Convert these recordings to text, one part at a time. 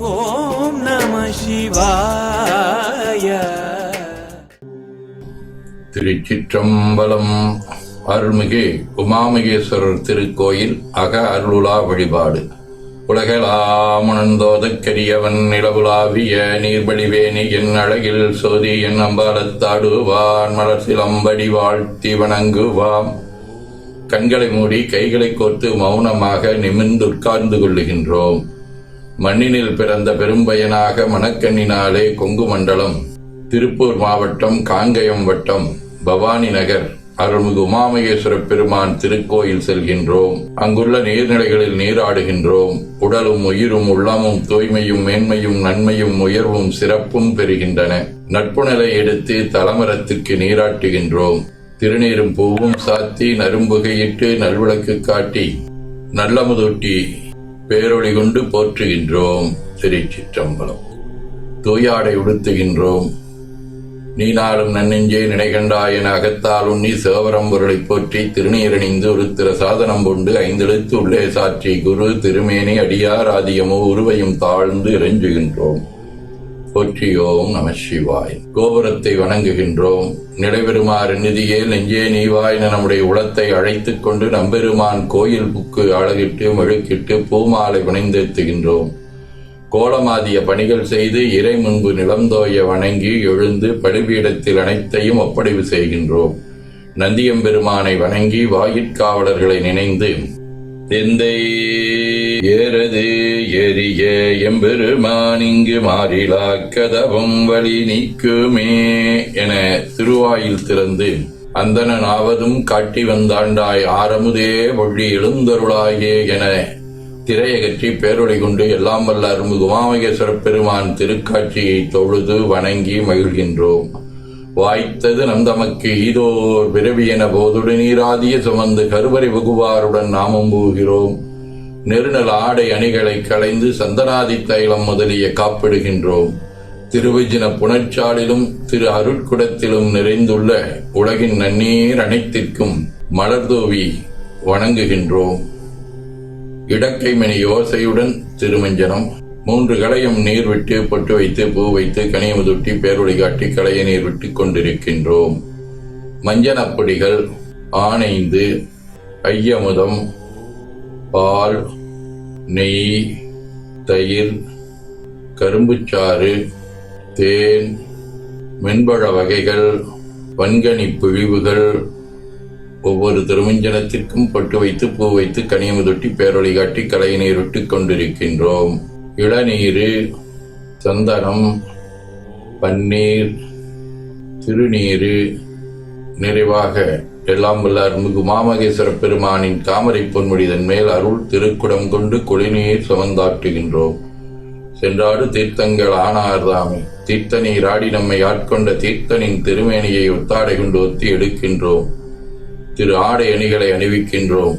ஓம் நம சிவாய. திருச்சிற்றம்பலம் அருள்மிகு உமாமகேஸ்வரர் திருக்கோயில் அக அருளுலா வழிபாடு. உலகலாமுணந்தோதற்கரியவன் நிலவுலாவிய நீர்படிவேணி என் அழகில் சோதி என் அம்பாலத்தாடுவான் மலர் வாழ்த்தி வணங்குவாம். கண்களை மூடி கைகளை கோர்த்து மௌனமாக நிமிர்ந்து உட்கார்ந்து கொள்ளுகின்றோம். மண்ணினில் பிறந்த பெரும்பயனாக மணக்கண்ணினாலே கொங்கு மண்டலம் திருப்பூர் மாவட்டம் காங்கயம் வட்டம் பவானி நகர் அருள்மிகு உமாமகேஸ்வர பெருமான் திருக்கோயில் செல்கின்றோம். அங்குள்ள நீர்நிலைகளில் நீராடுகின்றோம். உடலும் உயிரும் உள்ளமும் தூய்மையும் மேன்மையும் நன்மையும் உயர்வும் சிறப்பும் பெறுகின்றன. நட்புணலை எடுத்து தலமரத்திற்கு நீராட்டுகின்றோம். திருநீரும் பூவும் சாத்தி நரும்புகையிட்டு நல்விளக்கு காட்டி நல்லமுதூட்டி பேரொளி கொண்டு போற்றுகின்றோம் திருச்சிற்றம்பலம். தூயாடை உடுத்துகின்றோம். நீ நாளும் நன்னெஞ்சே நினைகண்டாய் என அகத்தால் உண்ணி சேவரம்பொருளைப் போற்றி திருநீரணிந்து ஒரு திரு சாதனம் கொண்டு ஐந்தெழுத்து உள்ளே சாற்றி குரு திருமேனி அடியார் ஆதியமோ உருவையும் தாழ்ந்து இறைஞ்சுகின்றோம். போற்றியோம் நம சிவாய். கோபுரத்தை வணங்குகின்றோம். நிலைபெறுமாறு நிதியே நெஞ்சே நீவாய் என நம்முடைய உளத்தை அழைத்துக் கொண்டு நம்பெருமான் கோயில் புக்கு அழகிட்டு மெழுக்கிட்டு பூமாலை புனைந்தேத்துகின்றோம் கோலமாதிய பணிகள் செய்து இறை முன்பு நிலந்தோய வணங்கி எழுந்து பலிபீடத்தில் அனைத்தையும் ஒப்படைவு செய்கின்றோம். நந்தியம்பெருமானை வணங்கி வாயிற்காவலர்களை நினைந்து எந்தை ஏறது எரிய எம்பெருமான் இங்கு மாறிலா கதவம் வழி நீக்குமே என திருவாயில் திறந்து அந்தனாவதும் காட்டி வந்தாண்டாய் ஆரமுதே ஒள்ளி எழுந்தருளாயே என திரையகற்றி பேரொழி கொண்டு எல்லாம் வல்ல அருள்மிகு பெருமான் திருக்காட்சியை தொழுது வணங்கி மகிழ்கின்றோம். வாய்த்தது நந்தமக்கு ஈதோர் பிறவி என போதுடு நீராதிய சுமந்து கருவறை வகுவாருடன் நாமம் போகிறோம். நெருநல் ஆடை அணிகளை களைந்து சந்தனாதி தைலம் முதலிய காப்பிடுகின்றோம். திருவிஜின புனர்ச்சாலிலும் திரு அருட்குடத்திலும் நிறைந்துள்ள உலகின் நன்னீர் அனைத்திற்கும் மலர்தூவி வணங்குகின்றோம். இடக்கைமணி யோசையுடன் திருமஞ்சனம். மூன்று களையும் நீர் விட்டு பொட்டு வைத்து பூ வைத்து கனியமுதுட்டி பேரொளி காட்டி களைய நீர் விட்டு கொண்டிருக்கின்றோம். மஞ்சனப்பொடிகள் ஆனைந்து ஐயமுதம் பால் நெய் தயிர் கரும்புச்சாறு தேன் மென்பழ வகைகள் வன்கனி பிழிவுகள் ஒவ்வொரு திருமஞ்சனத்திற்கும் பொட்டு வைத்து பூ வைத்து கனியமுதொட்டி பேரொழி காட்டி கலையினை விட்டு கொண்டிருக்கின்றோம். இளநீர் சந்தனம் பன்னீர் திருநீரு நிறைவாக எல்லாம் வல்ல அருள்மிகு மாமகேஸ்வர பெருமானின் தாமரை பொன்முடிதன் மேல் அருள் திருக்குடம் கொண்டு குளிநீர் சுமந்தாட்டுகின்றோம் சென்றாடு தீர்த்தங்கள் ஆனார்தாமே தீர்த்த நீராடி நம்மை ஆட்கொண்ட தீர்த்தனின் திருமேனியை ஒத்தாடை கொண்டு ஒத்தி எடுக்கின்றோம். திரு ஆடை அணிகளை அணிவிக்கின்றோம்.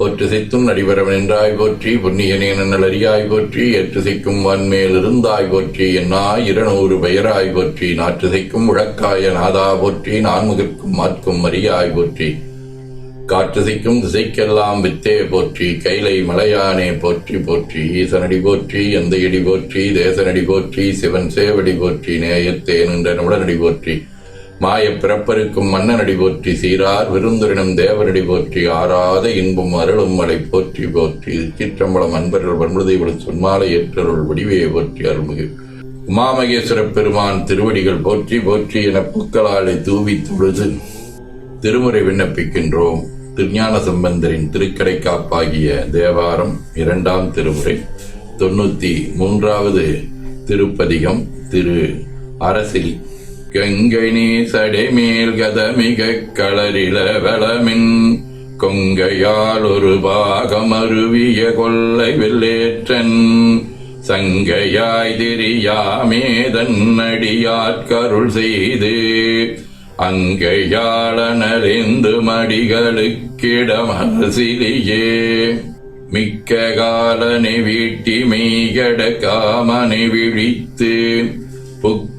போற்று சித்தும் நடிபரவன் என்றாய் போற்றி புண்ணியனேன அறியாய் போற்றி ஏற்று சிக்கும் வன்மேல் இருந்தாய் போற்றி என்னா இருநூறு பெயராய் போற்றி நாற்று சிக்கும் நாதா போற்றி நான்முகிற்கும் மாற்கும் மரியாய் போற்றி. காற்று சிக்கும் திசைக்கெல்லாம் வித்தே போற்றி கைலை மலையானே போற்றி போற்றி ஈசனடி போற்றி எந்த இடி போற்றி தேசனடி போற்றி சிவன் சேவடி போற்றி நேயத்தே நின்ற நிமிடநடி போற்றி. மாயப் பிறப்பருக்கும் மன்னனடி போற்றி சீரார் விருந்துரினம் தேவனடி போற்றி ஆறாத இன்பம் அருளும் மலை போற்றி போற்றி. சிற்றம்பலம் அன்பர்கள் வன்முதேவள் சொன்மாலை ஏற்றருள் வடிவையை போற்றி அருள்மிகு. உமாமகேஸ்வர பெருமான் திருவடிகள் போற்றி போற்றி என பூக்களாலை தூவி தொழுது திருமுறை விண்ணப்பிக்கின்றோம். திருஞான சம்பந்தரின் திருக்கடை காப்பாகிய தேவாரம் இரண்டாம் திருமுறை. தொண்ணூற்றி மூன்றாவது திருப்பதிகம் திரு அரசில் கங்கை நீசடை மேல் கதமிக களரில வளமின் கொங்கையால் ஒரு பாகம் அருவிய கொள்ளை வெள்ளேற்றன். சங்கையாய் திரியாமே தன்னடியாட்கருள் செய்து. அங்கையாளனறிந்து மடிகளுக்கிடமரசிலியே மிக்க காலனை வீட்டி மெய்கட காமனை விழித்து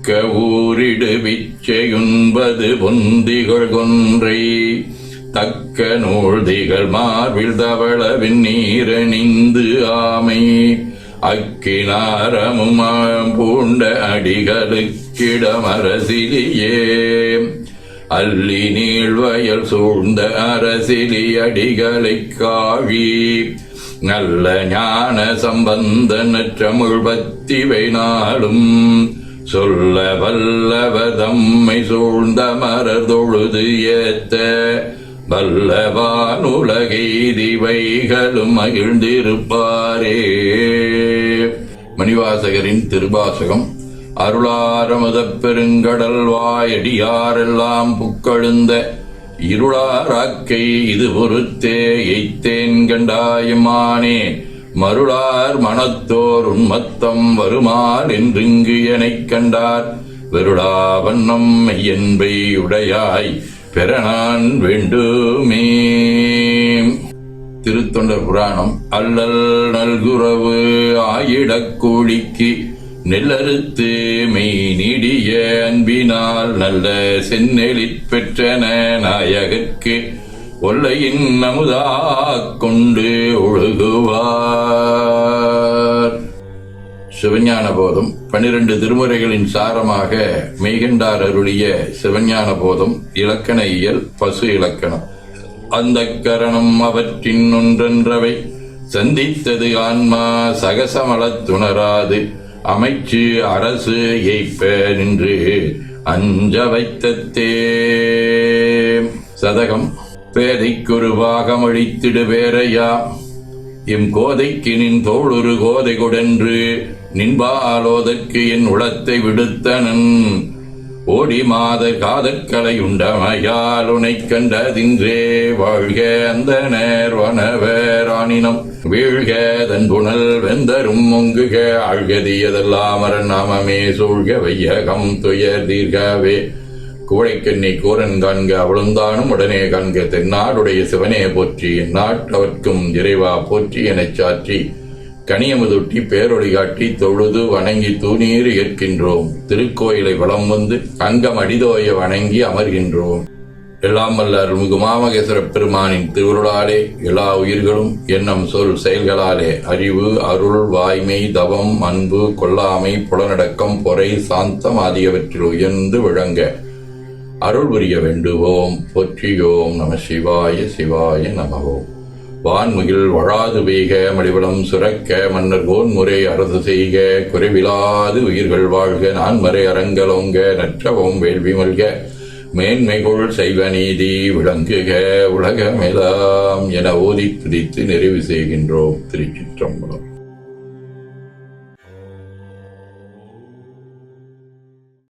புக்க ஊரிடு விச்சையுண்பது பொந்திகள் கொன்றை. தக்க நூழ்திகள் மார்பில் தவளவின் நீரணிந்து ஆமை. அக்கினாரமும் பூண்ட அடிகளுக்கிடமரசிலியே. அல்லி நீழ்வயல் சூழ்ந்த அரசிலி அடிகளை காழி நல்ல ஞான சம்பந்தனற்றமிழ் பத்திவை நாளும் சொல்ல வல்லவதம்மை சூழ்ந்த மரர் தொழுது ஏத்த வல்லவானுலகெய்திவைகளும் மகிழ்ந்திருப்பாரே. மணிவாசகரின் திருவாசகம் அருளாரமுத பெருங்கடல் வாயடியாரெல்லாம் புக்கழுந்த இருளாராக்கை இது பொறுத்தே எய்த்தேன் கண்டாயமானே. மருளார் மனத்தோர் உன்மத்தம் வருமால் என்றிங்கு எனக் கண்டார். வெருடா வண்ணம் மெய்யன்பை உடையாய் பெற நான் வேண்டுமே. திருத்தொண்டர் புராணம் அல்லல் நல்குறவு ஆயிடக் கூலிக்கு நெல்லறுத்து மெய் நீடிய அன்பினால் நல்ல செந்நெளிற் பெற்றன நாயகர்க்கு ஒல்லையின் நமுதா கொண்டு ஒழுகுவார். சிவஞான போதம் பனிரெண்டு திருமுறைகளின் சாரமாக மெய்கண்டார் அருளிய சிவஞான போதம் இலக்கண இயல் பசு இலக்கணம். அந்த கரணம் அவற்றின் ஒன்றென்றவை. சந்தித்தது ஆன்மா சகசமலத் துணராது அமைச்சு அரசு எய்ப்ப நின்று அஞ்ச வைத்தத்தே. சதகம் பேதைக்கொரு பாகம் அழித்திடு வேறையா எம் கோதைக்கு நின் தோளுரு கோதை கொடென்று நின்பாலோதற்கு என் உளத்தை விடுத்தனன். ஓடி மாத காதற்கலை உண்டமையால் உனை கண்டதின்றே வாழ்க அந்த நேர் நேர்வனவேரானினம் வீழ்க தன் புனல் வெந்தரும் முங்குக ஆழ்கதியதெல்லாம் அரண் நாமமே சூழ்க வையகம் துயர் தீர்கவே. கூடைக்கண்ணி கூரன் காண்க அவளுந்தானும் உடனே காண்க தென்னாடுடைய சிவனே போற்றி. நாட்டவர்க்கும் இறைவா போற்றி எனச் சாற்றி. கனியமுதொட்டி பேரொழி காட்டி தொழுது வணங்கி தூணீர் ஏற்கின்றோம். திருக்கோயிலை வலம் வந்து அங்கம் அடிதோய வணங்கி அமர்கின்றோம். எல்லாம் வல்ல அருள்மிகு மாமகேஸ்வர பெருமானின் திருவுருளாலே எல்லா உயிர்களும் எண்ணம் சொல் செயல்களாலே அறிவு அருள் வாய்மை தவம் அன்பு கொல்லாமை புலனடக்கம் பொறை சாந்தம் ஆகியவற்றில் உயர்ந்து விளங்க. அருள் புரிய வேண்டுவோம் போற்றியோம் நம சிவாய சிவாய நமவோம் வான்முகில் வழாது பெய்க மடிவளம் சுரக்க மன்னர் கோன்முறை அரசு செய்க குறைவிலாது உயிர்கள் வாழ்க நான்மறை அரங்கலோங்க நற்றவம் வேள்வி மல்க. மேன்மைகொள் செய்வ நீதி விளங்குக உலகமெலாம் என ஓதி துதித்து நிறைவு செய்கின்றோம் திருச்சிற்றம்பலம்.